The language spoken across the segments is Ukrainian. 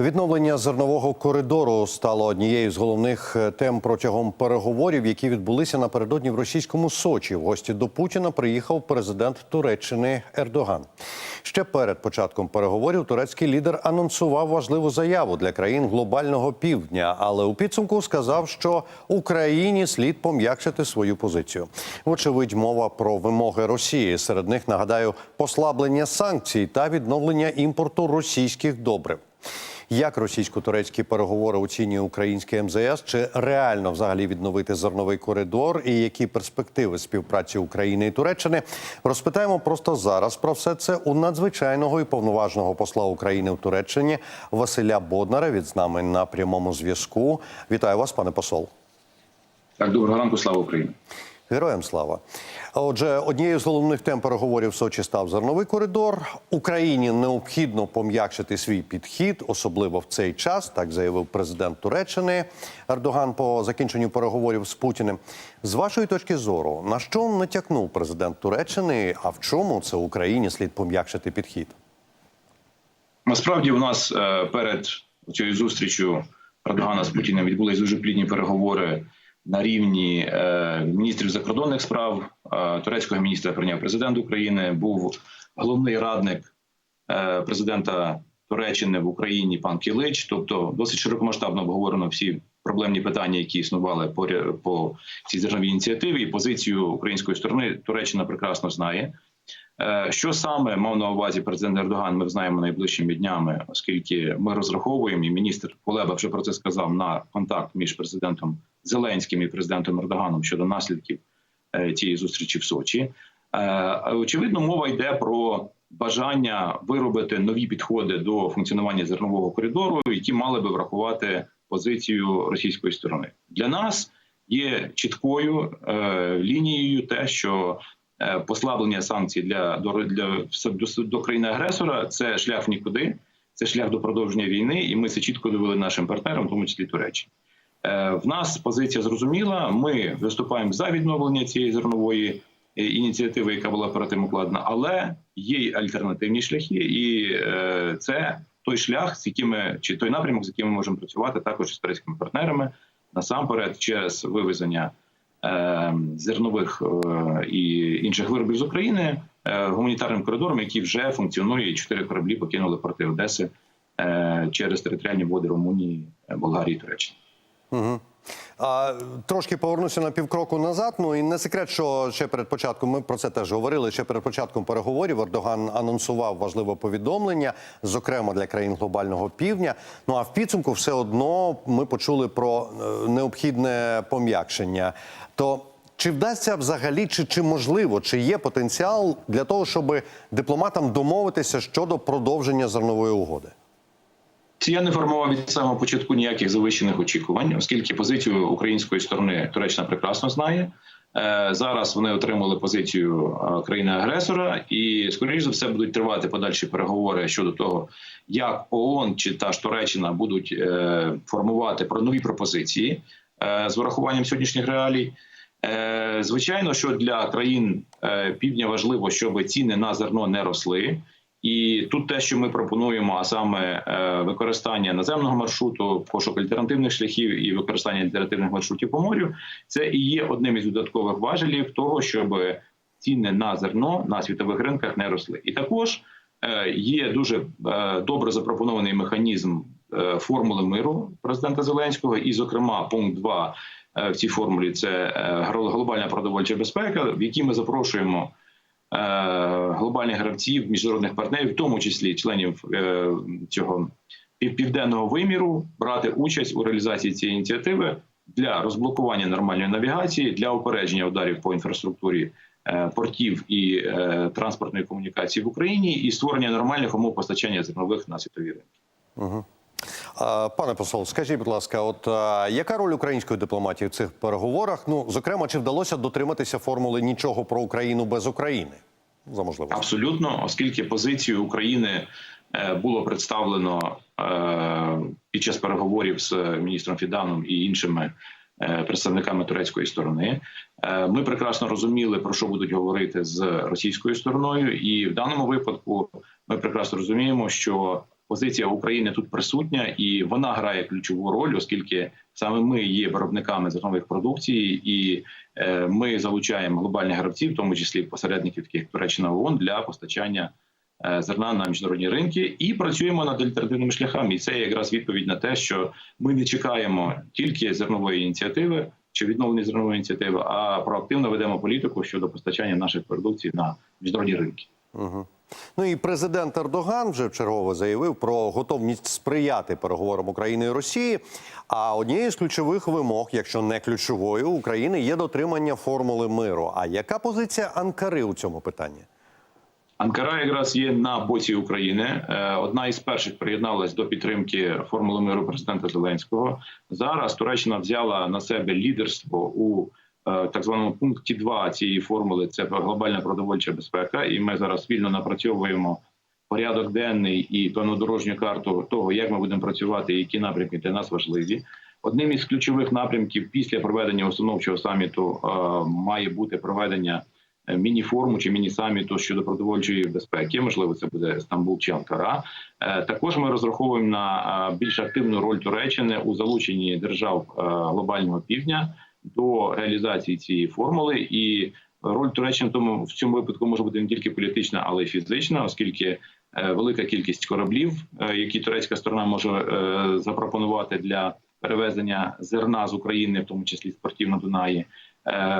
Відновлення зернового коридору стало однією з головних е, тем протягом переговорів, які відбулися напередодні в російському Сочі. В гості до Путіна приїхав президент Туреччини Ердоган. Ще перед початком переговорів турецький лідер анонсував важливу заяву для країн глобального півдня, але у підсумку сказав, що Україні слід пом'якшити свою позицію. Вочевидь, мова про вимоги Росії. Серед них нагадаю послаблення санкцій та відновлення імпорту російських добрив. Як російсько-турецькі переговори оцінює українське МЗС? Чи реально взагалі відновити зерновий коридор? І які перспективи співпраці України і Туреччини? Розпитаємо просто зараз про все це у надзвичайного і повноважного посла України в Туреччині Василя Боднара. Від з нами на прямому зв'язку. Вітаю вас, пане посол. Так, доброго ранку, слава Україні. Героям слава. Отже, однією з головних тем переговорів в Сочі став зерновий коридор. Україні необхідно пом'якшити свій підхід, особливо в цей час. Так заявив президент Туреччини Ердоган по закінченню переговорів з Путіним. З вашої точки зору, на що натякнув президент Туреччини? А в чому це Україні слід пом'якшити підхід? Насправді, у нас е, перед цією зустрічю Ердогана з Путіним відбулись дуже плідні переговори на рівні е, міністрів закордонних справ. Е, турецького міністра прийняв президент України. Був головний радник е, президента Туреччини в Україні пан Кілич. Тобто, досить широкомасштабно обговорено всі проблемні питання, які існували по, по цій зерновій ініціативі. І позицію української сторони Туреччина прекрасно знає. Е, Що саме мав на увазі президент Ердоган? Ми знаємо найближчими днями, оскільки ми розраховуємо, і міністр Кулеба вже про це сказав на контакт між президентом Зеленським і президентом Ердоганом щодо наслідків е, цієї зустрічі в Сочі. Е, Очевидно, мова йде про бажання виробити нові підходи до функціонування зернового коридору, які мали би врахувати позицію російської сторони. Для нас є чіткою е, лінією те, що е, послаблення санкцій для до, для до, країни агресора це шлях нікуди, це шлях до продовження війни, і ми це чітко довели нашим партнерам, в тому числі Туреччині. Е, В нас позиція зрозуміла. Ми виступаємо за відновлення цієї зернової е, ініціативи, яка була перед тим укладена, але є й альтернативні шляхи, і е, це той шлях, з якими чи той напрямок, з яким ми можемо працювати також з турецькими партнерами, насамперед через вивезення е, зернових е, і інших виробів з України е, гуманітарним коридором, який вже функціонує. Чотири кораблі покинули порти Одеси е, через територіальні води Румунії, е, Болгарії, Туреччини. Угу. А, трошки повернуся на півкроку назад. Ну і не секрет, що ще перед початком ми про це теж говорили. Ще перед початком переговорів Ердоган анонсував важливе повідомлення, зокрема для країн глобального півдня. Ну а в підсумку все одно ми почули про е, необхідне пом'якшення. То чи вдасться взагалі, чи, чи можливо, чи є потенціал для того, щоб дипломатам домовитися щодо продовження зернової угоди? Я не формував від самого початку ніяких завищених очікувань, оскільки позицію української сторони Туреччина прекрасно знає. Е, Зараз вони отримали позицію е, країни-агресора, і скоріш за все будуть тривати подальші переговори щодо того, як ООН чи та ж Туреччина будуть е, формувати про нові пропозиції з врахуванням сьогоднішніх реалій. Звичайно, що для країн півдня важливо, щоб ціни на зерно не росли. І тут те, що ми пропонуємо, а саме е, використання наземного маршруту, пошук альтернативних шляхів і використання альтернативних маршрутів по морю, це і є одним із додаткових важелів того, щоб ціни на зерно на світових ринках не росли. І також е, є дуже е, добре запропонований механізм формули миру президента Зеленського, і, зокрема, пункт 2 е, в цій формулі це глобальна продовольча безпека, в якій ми запрошуємо глобальних гравців, міжнародних партнерів, в тому числі членів е, цього пів- південного виміру, брати участь у реалізації цієї ініціативи для розблокування нормальної навігації, для упередження ударів по інфраструктурі е, портів і е, транспортної комунікації в Україні, і створення нормальних умов постачання зернових на світові ринки. Пане посол, скажіть, будь ласка, от яка роль української дипломатії в цих переговорах? Ну, зокрема, чи вдалося дотриматися формули нічого про Україну без України? За можливості. Абсолютно, оскільки позицію України е, було представлено е, під час переговорів з міністром Фіданом і іншими е, представниками турецької сторони. Ми прекрасно розуміли про що будуть говорити з російською стороною, і в даному випадку ми прекрасно розуміємо, що позиція України тут присутня, і вона грає ключову роль, оскільки саме ми є виробниками зернових продукцій, і е, ми залучаємо глобальних гравців, в тому числі посередників, таких як Туреччина ООН, для постачання е, зерна на міжнародні ринки, і працюємо над альтернативними шляхами. І це якраз відповідь на те, що ми не чекаємо тільки зернової ініціативи чи відновлення зернової ініціативи, а проактивно ведемо політику щодо постачання наших продукцій на міжнародні ринки. Угу. Ну і президент Ердоган вже вчергово заявив про готовність сприяти переговорам України і Росії. А однією з ключових вимог, якщо не ключовою, України є дотримання формули миру. А яка позиція Анкари у цьому питанні? Анкара якраз є на боці України. Е, Одна із перших приєдналась до підтримки формули миру президента Зеленського. Зараз Туреччина взяла на себе лідерство у так званому пункті 2 цієї формули. Це глобальна продовольча безпека. І ми зараз спільно напрацьовуємо порядок денний і певну дорожню карту того, як ми будемо працювати, і які напрямки для нас важливі. Одним із ключових напрямків після проведення установчого саміту е, має бути проведення е, міні-форуму чи міні-саміту щодо продовольчої безпеки. Можливо, це буде Стамбул чи Анкара. Е, Також ми розраховуємо на е, більш активну роль Туреччини у залученні держав е, глобального півдня до реалізації цієї формули. І роль Туреччини тому в цьому випадку може бути не тільки політична, але й фізична, оскільки е, велика кількість кораблів, е, які турецька сторона може е, запропонувати для перевезення зерна з України, в тому числі з на Дунаї.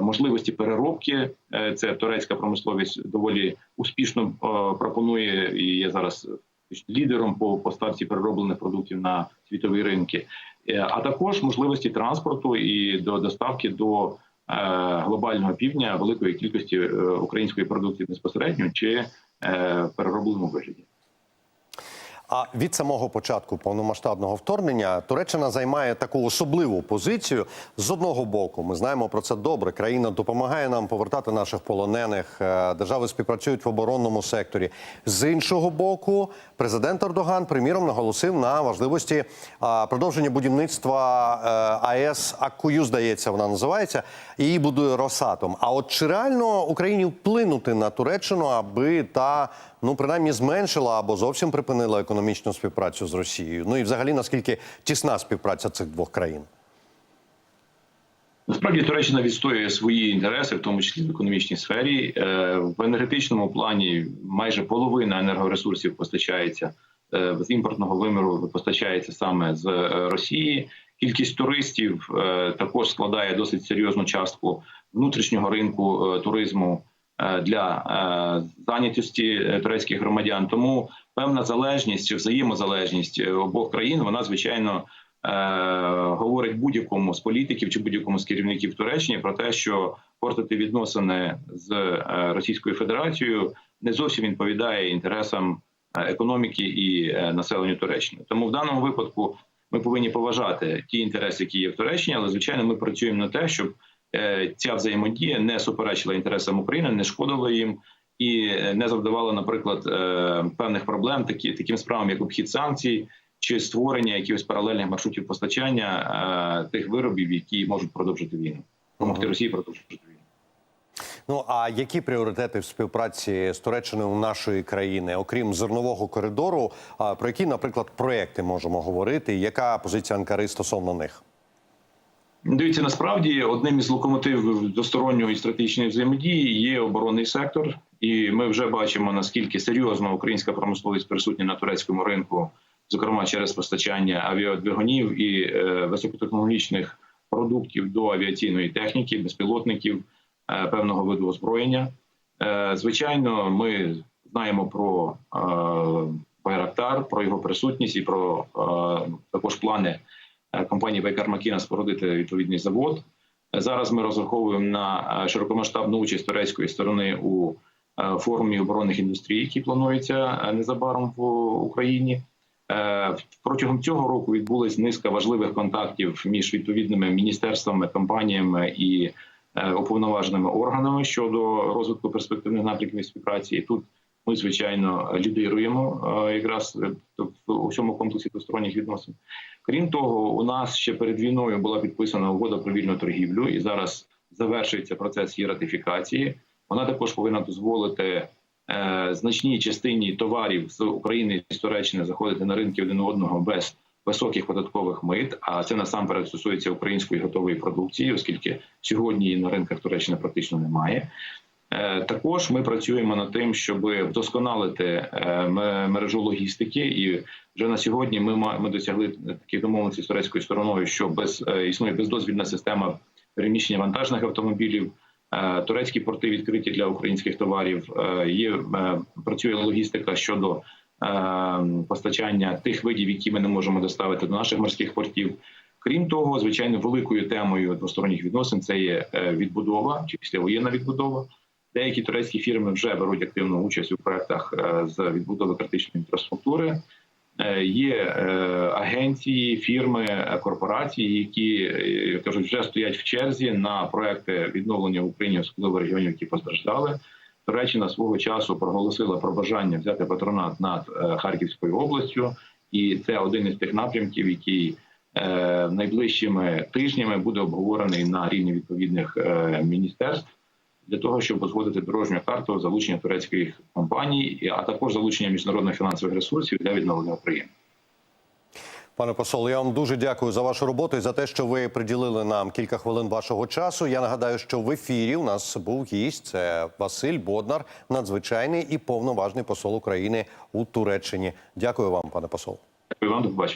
Можливості переробки це турецька промисловість доволі успішно пропонує і є зараз лідером по поставці перероблених продуктів на світові ринки, а також можливості транспорту і до доставки до е, глобального півдня великої кількості е, української продукції безпосередньо чи е, переробленому вигляді. А від самого початку повномасштабного вторгнення Туреччина займає таку особливу позицію. З одного боку, ми знаємо про це добре. Країна допомагає нам повертати наших полонених. е, Держави співпрацюють в оборонному секторі. З іншого боку, президент Ердоган, приміром, наголосив на важливості продовження будівництва е, АЕС Аккую, здається, вона називається. Її будує Росатом. А от чи реально Україні вплинути на Туреччину, аби та ну принаймні зменшила або зовсім припинила економічну співпрацю з Росією? Ну і взагалі наскільки тісна співпраця цих двох країн? Насправді Туреччина відстоює свої інтереси, в тому числі в економічній сфері. Е, В енергетичному плані майже половина енергоресурсів постачається е, з імпортного виміру, постачається саме з е, Росії. Кількість туристів також складає досить серйозну частку внутрішнього ринку туризму для е, зайнятості е, турецьких громадян. Тому певна залежність чи взаємозалежність е, обох країн вона звичайно е, говорить будь-якому з політиків чи будь-якому з керівників Туреччини про те, що портити відносини з е, Російською Федерацією не зовсім відповідає інтересам е, економіки і е, населенню Туреччини. Тому в даному випадку ми повинні поважати ті інтереси, які є в Туреччині, але звичайно, ми працюємо на те, щоб е, ця взаємодія не суперечила інтересам України, не шкодила їм. І е, не завдавала, наприклад, е, певних проблем, такі таким справам, як обхід санкцій, чи створення якихось паралельних маршрутів постачання е, тих виробів, які можуть продовжити війну, допомогти Росії продовжити війну. Ну а які пріоритети в співпраці з Туреччиною у нашої країни, окрім зернового коридору, про які, наприклад, проекти можемо говорити? Яка позиція Анкари стосовно них? Дивіться, насправді одним із локомотивів двосторонньої стратегічної взаємодії є оборонний сектор, і ми вже бачимо наскільки серйозно українська промисловість присутня на турецькому ринку, зокрема через постачання авіадвигунів і е, високотехнологічних продуктів до авіаційної техніки, безпілотників е, певного виду озброєння. Е, звичайно, ми знаємо про е, Байрактар, про його присутність і про е, також плани компанії Байкар Макіна спорудити відповідний завод. Е, Зараз ми розраховуємо на е, широкомасштабну участь турецької сторони у е, форумі оборонних індустрій, який планується е, незабаром в Україні. Протягом цього року відбулась низка важливих контактів між відповідними міністерствами, компаніями і уповноваженими органами щодо розвитку перспективних напрямків співпраці. І тут ми звичайно лідируємо якраз е, в комплексі двосторонніх відносин. Крім того, у нас ще перед війною була підписана угода про вільну торгівлю, і зараз завершується процес її ратифікації. Вона також повинна дозволити е, значній частині товарів з України і з Туреччини заходити на ринки один одного без високих податкових мит. А це насамперед стосується української готової продукції, оскільки сьогодні її на ринках Туреччини практично немає. Е, Також ми працюємо над тим, щоб вдосконалити е, мережу логістики, і вже на сьогодні ми ми досягли таких домовленостей з турецькою стороною, що без е, існує бездозвільна система переміщення вантажних автомобілів. Турецькі порти відкриті для українських товарів. Є працює логістика щодо постачання тих видів, які ми не можемо доставити до наших морських портів. Крім того, звичайно, великою темою двосторонніх відносин це є відбудова чи післявоєнна відбудова. Деякі турецькі фірми вже беруть активну участь у проектах е, з відбудови критичної інфраструктури. Е, Є е, агенції, фірми, корпорації, які кажуть, вже стоять в черзі на проекти відновлення Україні, особливо регіонів, які постраждали. Туреччина свого часу проголосила про бажання взяти патронат над Харківською областю, і це один із тих напрямків, який найближчими тижнями буде обговорений на рівні відповідних міністерств для того, щоб узгодити дорожню карту залучення турецьких компаній, а також залучення міжнародних фінансових ресурсів для відновлення України. Пане посол, я вам дуже дякую за вашу роботу і за те, що ви приділили нам кілька хвилин вашого часу. Я нагадаю, що в ефірі у нас був гість. Це Василь Боднар, надзвичайний і повноважний посол України у Туреччині. Дякую вам, пане посол. Дякую вам, до побачення.